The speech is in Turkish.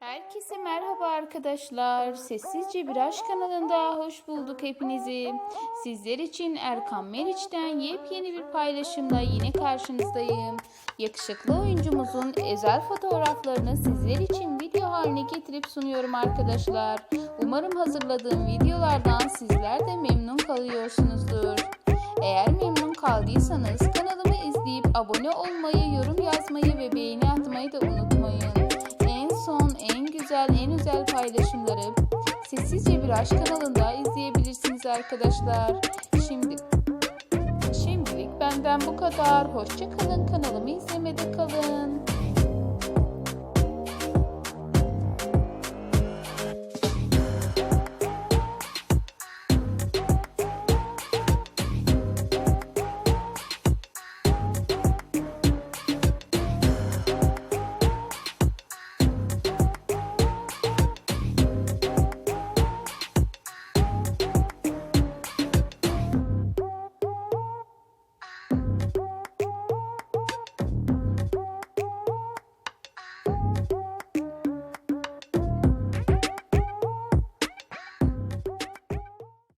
Herkese merhaba arkadaşlar. Sessizce Bir Aşk kanalında hoş bulduk hepinizi. Sizler için Erkan Meriç'ten yepyeni bir paylaşımla yine karşınızdayım. Yakışıklı oyuncumuzun özel fotoğraflarını sizler için video haline getirip sunuyorum arkadaşlar. Umarım hazırladığım videolardan sizler de memnun kalıyorsunuzdur. Eğer memnun kaldıysanız kanalımı izleyip abone olmayı, yorum yazmayı ve beğeni atmayı da unutmayın. En güzel, en özel paylaşımları Sessizce Bir Aşk kanalında izleyebilirsiniz arkadaşlar. Şimdi Şimdilik benden bu kadar. Hoşça kalın. Kanalımı izlemede kalın.